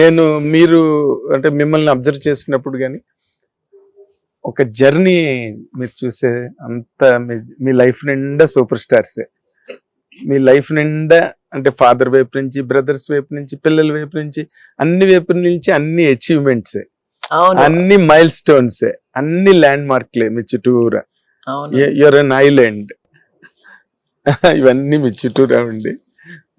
నేను మీరు అంటే మిమ్మల్ని అబ్జర్వ్ చేసినప్పుడు కానీ ఒక జర్నీ మీరు చూసే అంత మీ- లైఫ్ నిండా సూపర్ స్టార్సే మీ లైఫ్ నిండా అంటే ఫాదర్ వైపు నుంచి బ్రదర్స్ వైపు నుంచి పిల్లల వైపు నుంచి అన్ని వైపు నుంచి అన్ని అచీవ్మెంట్స్ అన్ని మైల్ స్టోన్స్ అన్ని ల్యాండ్ మార్క్లే మీ చుట్టూరా. యువర్ అన్ ఐలాండ్ ఇవన్నీ మీ చుట్టూరా ఉండి.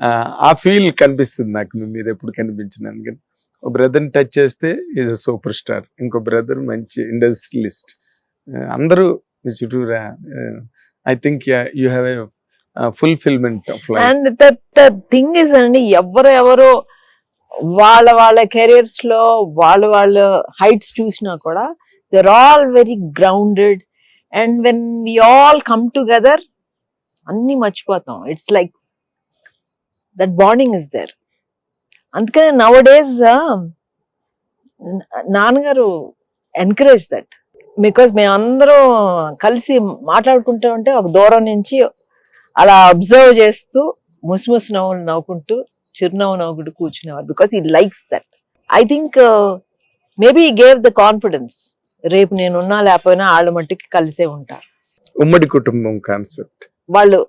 ఆ, ఫీల్ కనిపిస్తుంది నాకు మీ మీద ఎప్పుడు కనిపించినాను కానీ ఒక బ్రదర్ని టచ్ చేస్తే ఈజ్ సూపర్ స్టార్ ఇంకో బ్రదర్ మంచి ఇండస్ట్రియలిస్ట్ అందరూ మీ చుట్టూరా I think you have a fulfilment of life and the thing is అండి ఎవరు ఎవరు వాళ్ళ వాళ్ళ కెరియర్స్లో వాళ్ళ వాళ్ళ హైట్స్ చూసినా కూడా they're all very grounded and when we all come together అన్ని మర్చిపోతాం. It's like that bonding is there అందుకనే నవ్ డేస్ నాన్నగారు ఎంకరేజ్ దట్ బికాస్ మేమందరం కలిసి మాట్లాడుకుంటూ ఉంటే ఒక దూరం నుంచి అలా అబ్జర్వ్ చేస్తూ ముసిముసి నవ్వులు నవ్వుకుంటూ చిరునవ్వు నవ్వుకుంటూ కూర్చునేవారు. Because he likes that I think maybe gave the confidence రేపు నేను ఉన్నా లేకపోయినా వాళ్ళ మట్టికి కలిసే ఉంటారు ఉమ్మడి కుటుంబం కాన్సెప్ట్ వాళ్ళు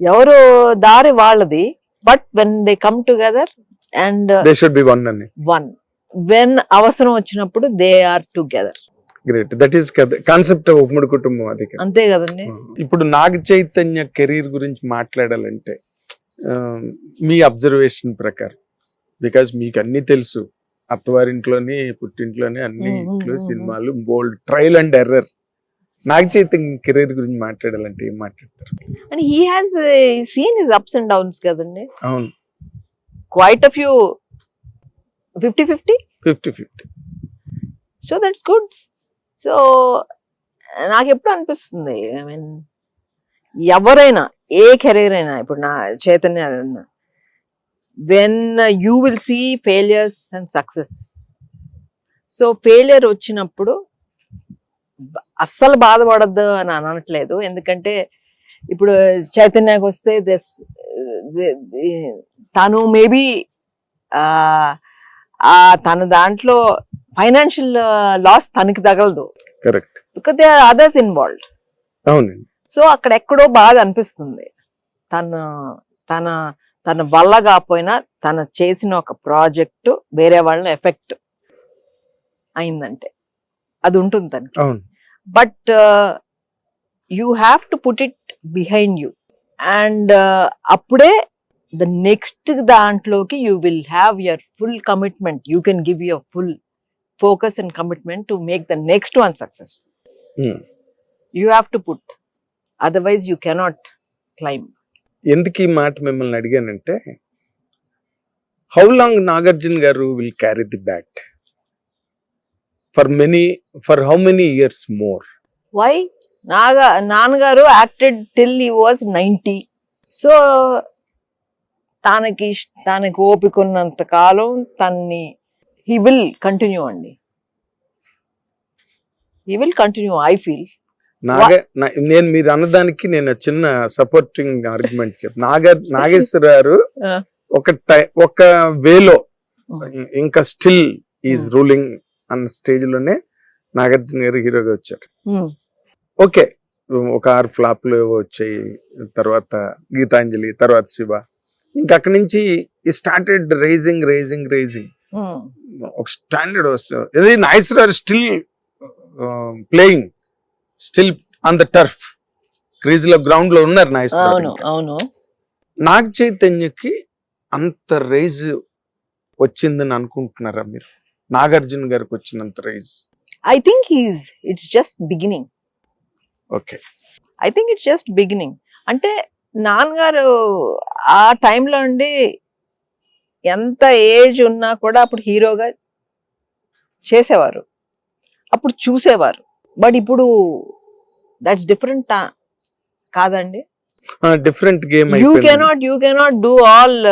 ఎవరు దారి వాళ్ళది but when they come together and they should be one అని. వన్. వెన్ అవసరం వచ్చినప్పుడు they are together. Great that is concept ఉమ్మడి కుటుంబం అది. అంతే కదండి. ఇప్పుడు నాగ చైతన్య కెరీర్ గురించి మాట్లాడాలంటే మీ అబ్జర్వేషన్ ప్రకారం బికాజ్ మీకు అన్ని తెలుసు అత్తవారింట్లోని పుట్టింట్లోని అన్ని Mm, mm, ఇంట్లో సినిమాలు bold trial and error Naga Chaitanya career గురించి మాట్లాడాలంటే ఏం మాట్లాడతారు? And he has seen his ups and downs కదండి. అవును. Quite a few fifty fifty fifty. Fifty so that's good so నాకు ఎప్పుడు అనిపిస్తుంది? ఐ మీన్ ఎవరైనా ఏ కెరీర్ అయినా ఇప్పుడు నా Chaitanya when you will see failures and success so failure వచ్చినప్పుడు అస్సలు బాధపడద్దు అని అనట్లేదు. ఎందుకంటే ఇప్పుడు చైతన్యకి వస్తే దిస్ తను మేబీ ఆ తన దాంట్లో ఫైనాన్షియల్ లాస్ తనకి తగలదు. Correct. Because they are others involved అవునండి. సో అక్కడ ఎక్కడో బాధ అనిపిస్తుంది. తన తన తన వల్ల కాకపోయినా తన చేసిన ఒక ప్రాజెక్టు వేరే వాళ్ళని ఎఫెక్ట్ అయిందంటే. అది ఉంటుంది తనకి. But you have to put it behind you. And అప్పుడే ద నెక్స్ట్ దాంట్లోకి you will have your full commitment. You can give your full focus and commitment to make the next one success Hmm. You have to put. Otherwise you cannot claim. ఎందుకు ఈ మాట మిమ్మల్ని అడిగానంటే how long Nagarjuna garu will carry the bat? For many for how many years more? Why? Naga నాన్నగారు acted till he was ninety. So తనకి తనకి ఓపిక ఉన్నంత కాలం తన్ని హీ విల్ కంటిన్యూ అండి. He will continue I feel Naga నేను మీరు అన్నదానికి నేను చిన్న సపోర్టింగ్ ఆర్గ్యుమెంట్ చెప్ నాగ నాగేశ్వర గారు. ఒక టై ఒక వేలో ఇంకా స్టిల్ ఈజ్ రూలింగ్ అన్న స్టేజ్లోనే నాగార్జున గారు హీరోగా వచ్చారు. ఓకే. ఒక ఆరు ఫ్లాప్లు వచ్చాయి తర్వాత గీతాంజలి తర్వాత శివ. ఇంకా అక్కడి నుంచి he started rising rising rising ఒక స్టాండర్డ్ వస్తుంది. Nageswara still playing still on the turf క్రీజ్లో గ్రౌండ్లో ఉన్నారు అవును నాగ చైతన్యకి అంత రైజ్ వచ్చిందని అనుకుంటున్నారా మీరు? నాగార్జున గారికి వచ్చినంత rise I think he's it's just beginning okay I think it's just beginning అంటే నాన్నగారు ఆ టైంలో అండి ఎంత ఏజ్ ఉన్నా కూడా అప్పుడు హీరోగా చేసేవారు. అప్పుడు చూసేవారు. బట్ ఇప్పుడు దట్స్ డిఫరెంట్ కాదండి. Different game you cannot you cannot do all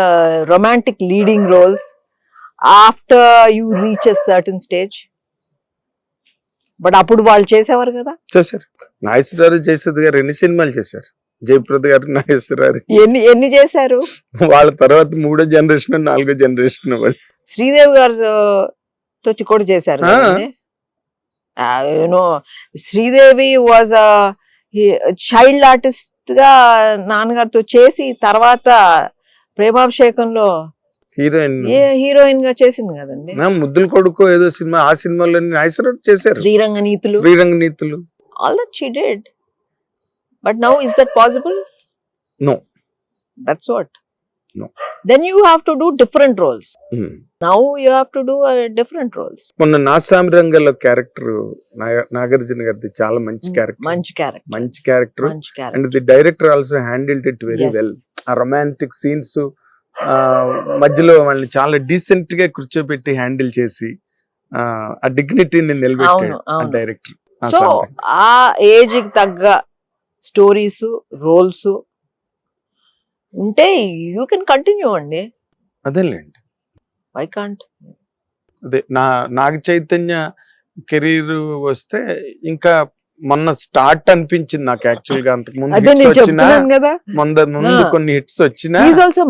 romantic leading roles after you reach a certain stage. But అప్పుడు వాళ్ళు చేసేవారు కదా. చేశారు. నాగేశ్వర గారు చేసేది గారు ఎన్ని సినిమాలు చేశారు. జయప్రద గారు నాగేశ్వరరావు ఎన్ని ఎన్ని చేశారు? వాళ్ళ తర్వాత మూడో జనరేషన్ నాలుగో జనరేషన్ వాళ్ళు. శ్రీదేవి గారు తో కూడా చేశారు. యూనో శ్రీదేవి వాజ్ చైల్డ్ ఆర్టిస్ట్గా నాన్నగారితో చేసి తర్వాత ప్రేమాభిషేకంలో హీరోయిన్ హీరోయిన్గా చేసింది కదండి. ముద్దుల కొడుకు ఏదో సినిమా ఆ సినిమాలో నాగేశ్వరరావు చేశారు. శ్రీరంగ నీతులు. శ్రీరంగ నీతులు. All that she did. But now, is that possible? No. That's what. No. Then you have to do different roles. Um. Now you have to do uh, different roles. మొన్న నాసామిరంగంలో క్యారెక్టర్ నాగార్జున గారిది చాలా మంచి character మంచి character మంచి character. And the director also handled it very. Well ఆ romantic scenes మధ్యలో వాళ్ళని చాలా డీసెంట్గా కూర్చోబెట్టి హ్యాండిల్ చేసి ఆ, డిగ్నిటీని నిలబెట్టాడు. డైరెక్టర్ సో ఆ ఏజ్కి తగ్గ స్టోరీస్ రోల్స్ ఉంటే యూ కెన్ కంటిన్యూ అండి. అదేలేండి. వై కాంట్ అదే నా నాగ చైతన్య కెరీర్ వస్తే ఇంకా మొన్న స్టార్ట్ అనిపించింది నాకు యాక్చువల్గా అంతకు ముందు అదే హిట్స్ నేను వచ్చినా చెప్తున్నాను కదా. ముందు ముందు ఆ. కొన్ని హిట్స్ వచ్చినా ఈజ్ ఆల్సో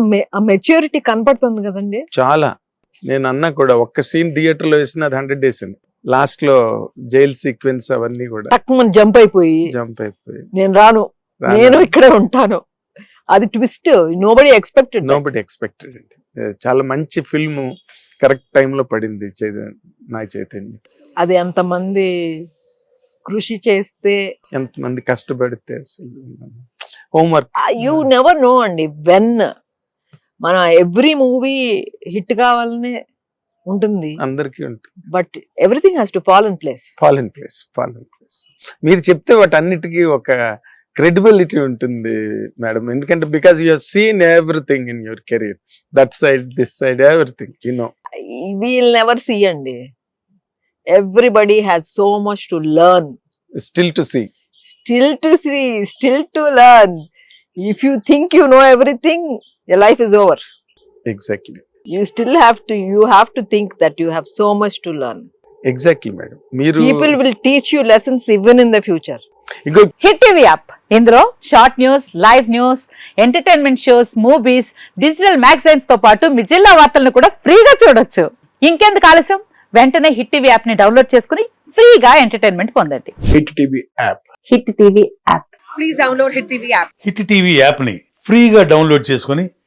మెచ్యూరిటీ కనపడుతుంది కదండి. చాలా. నేను అన్నా కూడా ఒక్క సీన్ థియేటర్లో వేసిన అది హండ్రెడ్ డేస్ అండి. లాస్ట్లో జైల్ సీక్వెన్స్ అవన్నీ కూడా తక్కువ జంప్ అయిపోయి జంప్ అయిపోయి. నేను రాను. నేను ఇక్కడే ఉంటాను. అది twist nobody expected nobody expected అండి చాలా మంచి ఫిల్మ్ కరెక్ట్ టైంలో పడింది చైతన్య నాగ చైతన్య. అది ఎంతమంది కృషి చేస్తే ఎంతమంది కష్టపడితే అసలు. హోంవర్క్ యూ నెవర్ నో అండి. వెన్ మన ఎవ్రీ మూవీ హిట్ కావాలనే ఉంటుంది. అందరికీ ఉంటుంది. But everything has to fall in place fall in place fall in place మీరు చెప్తే వాటన్నిటికీ ఒక క్రెడిబిలిటీ ఉంటుంది మేడం ఎందుకంటే because you seen everything in your career that side this side everything you know we'll never see అండి. Everybody has so much to learn still to see still to see still to learn if you think you know everything your life is over exactly you still have to you have to think that you have so much to learn. Exactly madam మీరు people will teach you lessons even in the future. ఇగో hit TV app ఇందులో short news live news entertainment shows movies digital మ్యాగజైన్స్తో పాటు మీ జిల్లా వార్తలను కూడా ఫ్రీగా చూడొచ్చు. ఇంకెందుకు ఆలస్యం? వెంటనే హిట్ టీవీ యాప్ని డౌన్లోడ్ చేసుకుని ఫ్రీగా ఎంటర్టైన్మెంట్ పొందండి. Hit TV app hit TV app hit TV యాప్ని ఫ్రీగా డౌన్లోడ్ చేసుకొని